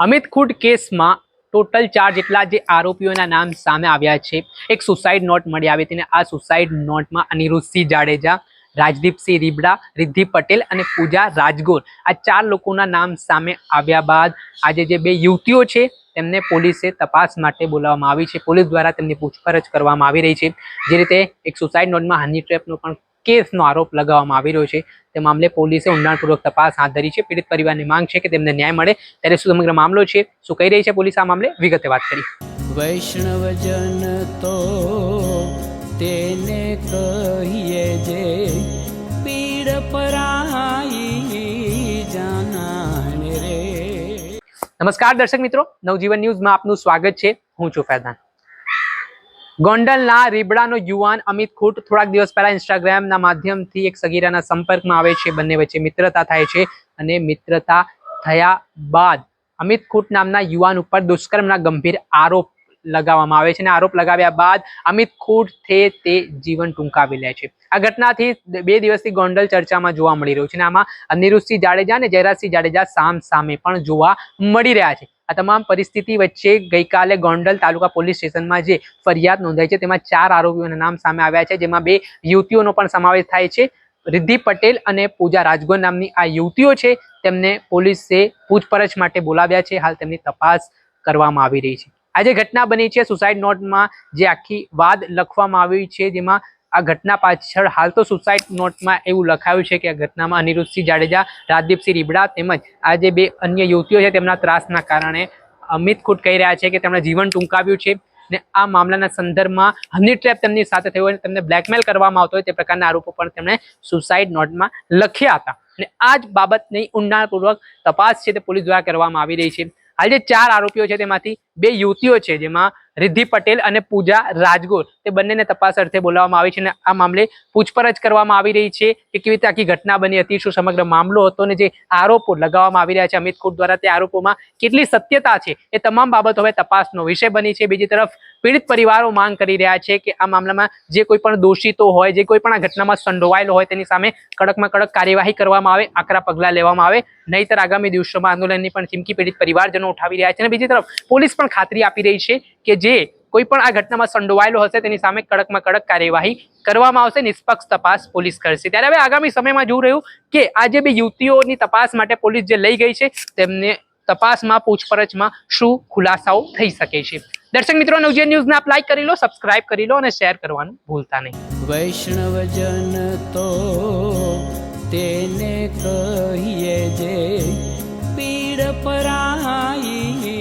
અમિત ખુટ કેસમાં ટોટલ ચાર જેટલા જે આરોપીઓના નામ સામે આવ્યા છે, એક સુસાઇડ નોટ મળી આવી હતી આ સુસાઇડ નોટમાં અનિરુદ્ધસિંહ જાડેજા, રાજદીપસિંહ રીબડા, રિદ્ધિ પટેલ અને પૂજા રાજગોર આ ચાર લોકોના નામ સામે આવ્યા બાદ આજે જે બે યુવતીઓ છે તેમને પોલીસે તપાસ માટે બોલાવવામાં આવી છે. પોલીસ દ્વારા તેમની પૂછપરછ કરવામાં આવી રહી છે. જે રીતે એક સુસાઇડ નોટમાં હની ટ્રેપનો પણ કેસનો આરોપ લગાવવામાં આવી રહ્યો છે. તે મામલે પોલીસે ઊંડાણપૂર્વક તપાસ હાથ ધરી છે. પીડિત પરિવારની માંગ છે કે તેમને ન્યાય મળે. ત્યારે શું સમગ્ર મામલો છે? શું કહી રહી છે પોલીસ આ મામલે? વિગતે વાત કરી. વૈષ્ણવજન તો તેને કહીએ જે પીડ પરાઈ જાનાને રે. નમસ્કાર દર્શક મિત્રો. નવજીવન ન્યૂઝમાં આપનું સ્વાગત છે. હું છું ફૈદાન ગોંડલના રીબડાનો યુવાન અમિત ખૂટ થોડાક દિવસ પહેલા ઇન્સ્ટાગ્રામના માધ્યમથી એક સગીરાના સંપર્કમાં આવે છે. બંને વચ્ચે મિત્રતા થાય છે અને મિત્રતા થયા બાદ અમિત ખૂટ નામના યુવાન ઉપર દુષ્કર્મના ગંભીર આરોપ લગાવવામાં આવે છે અને આરોપ લગાવ્યા બાદ અમિત ખૂટ થે તે જીવન ટૂંકાવી લે છે. આ ઘટનાથી બે દિવસથી ગોંડલ ચર્ચામાં જોવા મળી રહ્યું છે અને આમાં અનિરુદ્ધસિંહ જાડેજા અને જયરાજસિંહ જાડેજા સામ સામે પણ જોવા મળી રહ્યા છે. આ તમામ પરિસ્થિતિ વચ્ચે ગઈકાલે ગોંડલ તાલુકા પોલીસ સ્ટેશનમાં જે ફરિયાદ નોંધાઈ છે, તેમાં ચાર આરોપીઓના નામ સામે આવ્યા છે, જેમાં બે યુવતીઓનો પણ સમાવેશ થાય છે. રિદ્ધિ પટેલ અને પૂજા રાજગોર નામની આ યુવતીઓ છે, તેમને પોલીસે પૂછપરછ માટે બોલાવ્યા છે. હાલ તેમની તપાસ કરવામાં આવી રહી છે. આ જે ઘટના બની છે, સુસાઇડ નોટમાં જે આખી વાદ લખવામાં આવી છે, જેમાં આ ઘટના પાછળ હાલ તો સુસાઇડ નોટમાં એવું લખાયું છે કે આ ઘટનામાં અનિરુદ્ધસિંહ જાડેજા, રાજદીપસિંહ રીબડા તેમજ આ જે બે અન્ય યુવતીઓ છે તેમના ત્રાસના કારણે અમિત ખુટ કહી રહ્યા છે કે તેમણે જીવન ટૂંકાવ્યું છે ને આ મામલાના સંદર્ભમાં હની ટ્રેપ તેમની સાથે થયો અને તેમને બ્લેકમેલ કરવામાં આવતો હોય તે પ્રકારના આરોપો પણ તેમણે સુસાઇડ નોટમાં લખ્યા હતા. અને આ જ બાબતની ઊંડાણપૂર્વક તપાસ છે તે પોલીસ દ્વારા કરવામાં આવી રહી છે. હાલ જે ચાર આરોપીઓ છે તેમાંથી બે યુવતીઓ છે જેમાં રિદ્ધિ પટેલ અને પૂજા રાજગોર. તે બંનેને તપાસ અર્થે બોલાવવામાં આવી છે અને આ મામલે પૂછપરછ કરવામાં આવી રહી છે કે કેવી રીતે આખી ઘટના બની હતી, શું સમગ્ર મામલો હતો અને જે આરોપો લગાવવામાં આવી રહ્યા છે અમિત ખૂટ દ્વારા તે આરોપોમાં કેટલી સત્યતા છે એ તમામ બાબતો હવે તપાસનો વિષય બની છે. બીજી તરફ પીડિત પરિવારો માંગ કરી રહ્યા છે કે આ મામલામાં જે કોઈ પણ દોષિતો હોય, જે કોઈ પણ આ ઘટનામાં સંડોવાયેલો હોય તેની સામે કડકમાં કડક કાર્યવાહી કરવામાં આવે, આકરા પગલાં લેવામાં આવે. નહીતર આગામી દિવસોમાં આંદોલનની પણ ચીમકી પીડિત પરિવારજનો ઉઠાવી રહ્યા છે અને બીજી તરફ પોલીસ પણ ખાતરી આપી રહી છે કે જે કોઈ પણ આ ઘટનામાં સંડોવાયેલો હશે, તેની સામે કડકમાં કડક કાર્યવાહી કરવામાં આવશે, નિષ્પક્ષ તપાસ પોલીસ કરશે. ત્યારે હવે આગામી સમયમાં જોઈ રહ્યું કે આ જે બે યુવતીઓની તપાસ માટે પોલીસ જે લઈ ગઈ છે, તેમને તપાસમાં પૂછપરછમાં શું ખુલાસાઓ થઈ શકે છે. દર્શક મિત્રો, નવજીવન ન્યૂઝને આપ લાઈક કરી લો સબસ્ક્રાઇબ કરી લો અને શેર કરવાનું ભૂલતા નહીં. વૈષ્ણવજન તો તેને કહીએ જે પીડ પરાઈ